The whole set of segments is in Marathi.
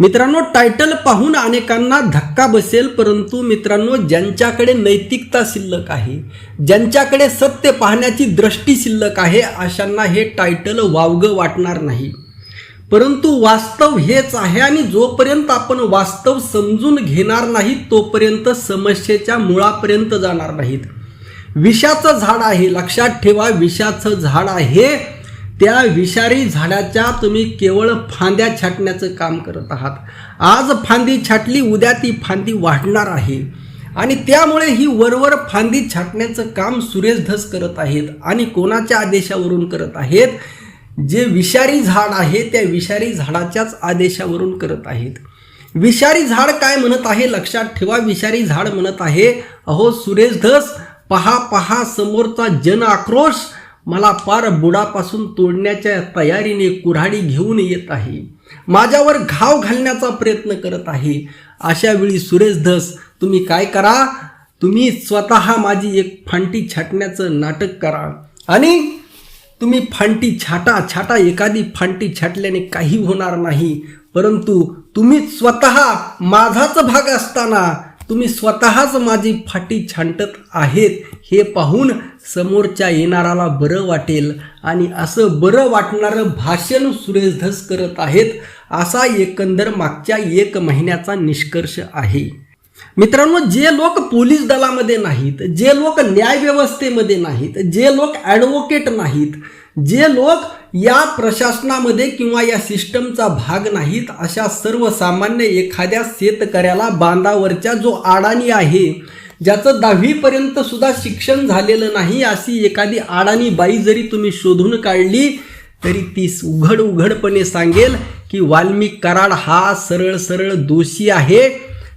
मित्रांनो टायटल पाहून अनेकांना धक्का बसेल परंतु मित्रांनो ज्यांच्याकडे नैतिकता शिल्लक आहे ज्यांच्याकडे सत्य पाहण्याची दृष्टी शिल्लक आहे अशांना हे टायटल वावगं वाटणार नाही. परंतु वास्तव हेच आहे आणि जोपर्यंत आपण वास्तव समजून घेणार नाही तोपर्यंत समस्येच्या मुळापर्यंत जाणार नाहीत. विषाचं झाड आहे लक्षात ठेवा विषाचं झाड आहे त्या विषारी झाडाच्या तुम्ही केवळ फांद्या छाटण्याचं काम करत आहात. आज फांदी छाटली उद्या ती फांदी वाढणार आहे. आणि त्यामुळे ही वरवर फांदी छाटण्याचं काम सुरेश धस करत आहेत आणि कोणाच्या आदेशावरून करत आहेत? जे विषारी झाड आहे त्या विषारी झाडाच्याच आदेशावरून करत आहेत. विषारी झाड काय म्हणत आहे? लक्षात ठेवा विषारी झाड म्हणत आहे अहो सुरेश धस पहा पहा समोरचा जन आक्रोश मला पार बुडापासून तोडण्याच्या तयारीने कुऱ्हाडी घेऊन येत आहे. माझ्यावर घाव घालण्याचा प्रयत्न करत आहे. अशा वेळी सुरेश धस तुम्ही काय करा? तुम्ही स्वतः माझी एक फांटी छाटण्याचं नाटक करा. आणि तुम्ही फांटी छाटा छाटा एखादी फांटी छाटल्याने काही होणार नाही. परंतु तुम्ही स्वतः माझाच भाग असताना तुम्ही स्वतःच माझी फाटी छांटत आहेत हे पाहून समोरच्या येणाराला बरं वाटेल. आणि असं बरं वाटणारं भाषण सुरेश धस करत आहेत असा एकंदर मागच्या एक महिन्याचा निष्कर्ष आहे. मित्रांनो जे लोक पोलीस दलामध्ये नाहीत जे लोक न्यायव्यवस्थेमध्ये नाहीत जे लोक ॲडव्होकेट नाहीत जे लोक या प्रशासनामध्ये किंवा या सिस्टमचा भाग नाहीत अशा सर्वसामान्य एखाद्या शेतकऱ्याला बांधावरच्या जो अडाणी आहे ज्याचं दहावीपर्यंत सुद्धा शिक्षण झालेलं नाही अशी एखादी अडाणी बाई जरी तुम्ही शोधून काढली तरी ती उघड उघडपणे सांगेल की वाल्मिक कराड हा सरळ सरळ दोषी आहे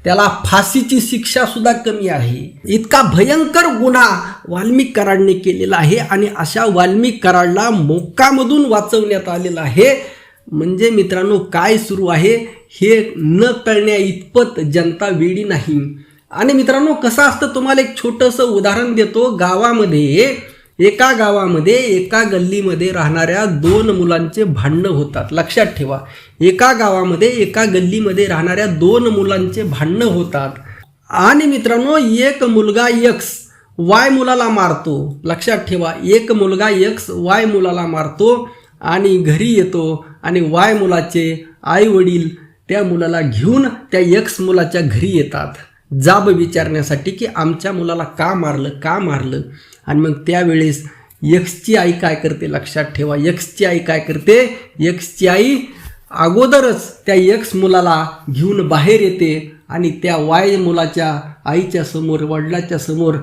त्याला फाशीची शिक्षा सुद्धा कमी आहे. इतका भयंकर गुन्हा वाल्मिक कराडने केलेला आहे आणि अशा वाल्मिक कराडला मोक्कामधून वाचवण्यात आलेला आहे. म्हणजे मित्रांनो काय सुरू आहे हे न कळण्या इतपत जनता वेडी नाही. आणि मित्रांनो कसं असतं तुम्हाला एक छोटंसं उदाहरण देतो. गावामध्ये एका गावामध्ये एका गल्लीमध्ये राहणाऱ्या दोन मुलांचे भांडणं होतात. लक्षात ठेवा. एका गावामध्ये एका गल्लीमध्ये राहणाऱ्या दोन मुलांचे भांडणं होतात. आणि मित्रांनो एक मुलगा यक्स वाय मुलाला मारतो. लक्षात ठेवा. एक मुलगा यक्स वाय मुलाला मारतो आणि घरी येतो आणि वाय मुलाचे आई वडील त्या मुलाला घेऊन त्या यक्स मुलाच्या घरी येतात. जाब विचारण्यासाठी की आमच्या मुलाला का मारलं का मारलं? आणि मग त्यावेळेस यक्सची आई काय करते? लक्षात ठेवा यक्सची आई काय करते? यक्सची आई अगोदरच त्या यक्स मुलाला घेऊन बाहेर येते आणि त्या वाय मुलाच्या आईच्या समोर वडिलाच्या समोर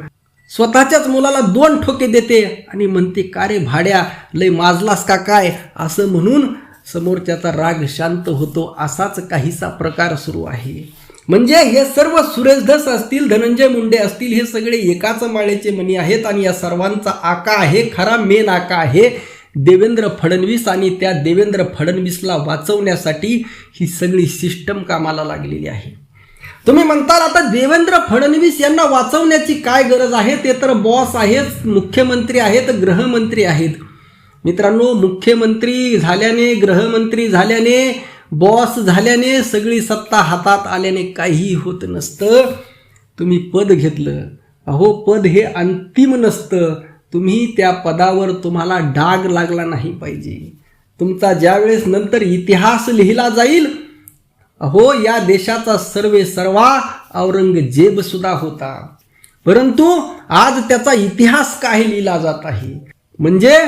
स्वतःच्याच मुलाला दोन ठोके देते आणि म्हणते का रे भाड्या? लय माजलास का काय? असं म्हणून समोरच्याचा राग शांत होतो. असाच काहीसा प्रकार सुरू आहे. म्हणजे हे सर्व सुरेशधस असतील धनंजय मुंडे असतील हे सगळे एकाच माळेचे मणी आहेत आणि या सर्वांचा आका आहे खरा मेन आका आहे देवेंद्र फडणवीस आणि त्या देवेंद्र फडणवीसला वाचवण्यासाठी ही सगळी सिस्टम कामाला लागलेली आहे. तुम्ही म्हणताल आता देवेंद्र फडणवीस यांना वाचवण्याची काय गरज आहे? ते तर बॉस आहेत मुख्यमंत्री आहेत गृहमंत्री आहेत. मित्रांनो मुख्यमंत्री झाल्याने गृहमंत्री झाल्याने बॉस झाल्याने सगळी सत्ता हातात आल्याने काहीही होत नसतं. तुम्ही पद घेतलं. अहो पद हे अंतिम नसतं. तुम्ही त्या पदावर तुम्हाला डाग लागला नाही पाहिजे. तुमचा ज्यावेळेस नंतर इतिहास लिहिला जाईल अहो या देशाचा सर्वे सर्वा औरंगजेब सुद्धा होता. परंतु आज त्याचा इतिहास काय लिहिला जात आहे? म्हणजे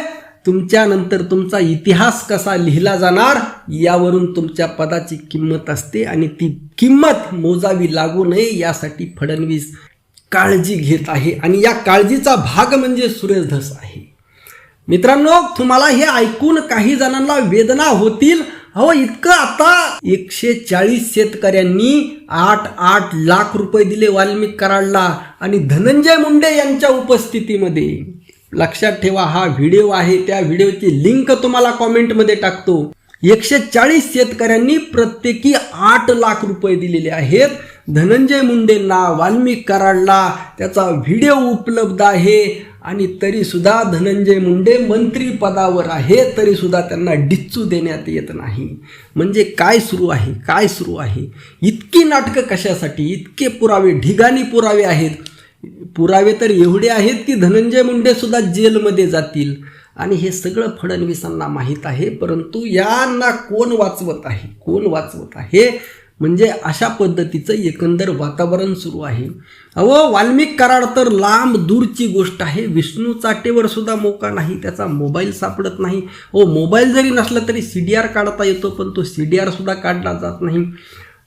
तुमच्यानंतर तुमचा इतिहास कसा लिहिला जाणार यावरून तुमच्या पदाची किंमत असते आणि ती किंमत मोजावी लागू नये यासाठी फडणवीस काळजी घेत आहे. आणि या काळजीचा भाग म्हणजे सुरेश धस आहे. मित्रांनो तुम्हाला हे ऐकून काही जणांना वेदना होतील. अहो इतकं आता एकशे चाळीस शेतकऱ्यांनी आठ आठ लाख रुपये दिले वाल्मिक कराडला आणि धनंजय मुंडे यांच्या उपस्थितीमध्ये. लक्षात ठेवा हा व्हिडिओ आहे त्या व्हिडिओची लिंक तुम्हाला कॉमेंटमध्ये टाकतो. एकशे चाळीस शेतकऱ्यांनी प्रत्येकी आठ लाख रुपये दिलेले आहेत. धनंजय मुंडेंना वाल्मिक कराडला त्याचा व्हिडिओ उपलब्ध आहे. आणि तरीसुद्धा धनंजय मुंडे मंत्रीपदावर आहे तरीसुद्धा त्यांना डिच्चू देण्यात येत नाही. म्हणजे काय सुरू आहे? काय सुरू आहे? इतकी नाटकं कशासाठी? इतके पुरावे ढिगाणी पुरावे आहेत. पुरावे तर एवढे आहेत की धनंजय मुंडे सुद्धा जेलमध्ये जातील. आणि हे सगळं फडणवीसांना माहीत आहे परंतु यांना कोण वाचवत आहे? कोण वाचवत आहे? म्हणजे अशा पद्धतीचं एकंदर वातावरण सुरू आहे. अहो वाल्मिक कराड तर लांब दूरची गोष्ट आहे. विष्णू चाटेवर सुद्धा मोका नाही त्याचा मोबाईल सापडत नाही. हो मोबाईल जरी नसला तरी सी डी आर काढता येतो पण तो सी डी आर सुद्धा काढला जात नाही.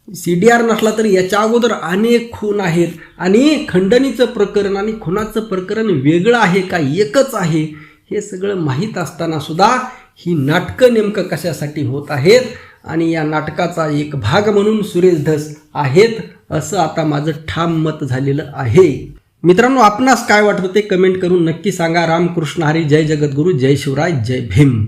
सी डी आर नसला तरी याच्या अगोदर अनेक खून आहेत. आणि खंडणीचं प्रकरण आणि खुनाचं प्रकरण वेगळं आहे का एकच आहे हे सगळं माहीत असताना सुद्धा ही नाटकं नेमकं कशासाठी होत आहेत आणि या नाटकाचा एक भाग म्हणून सुरेश धस आहेत असं आता माझं ठाम मत झालेलं आहे. मित्रांनो आपणास काय वाटतं ते कमेंट करून नक्की सांगा. रामकृष्ण हरी जय जगद्गुरू जय शिवराय जय भीम.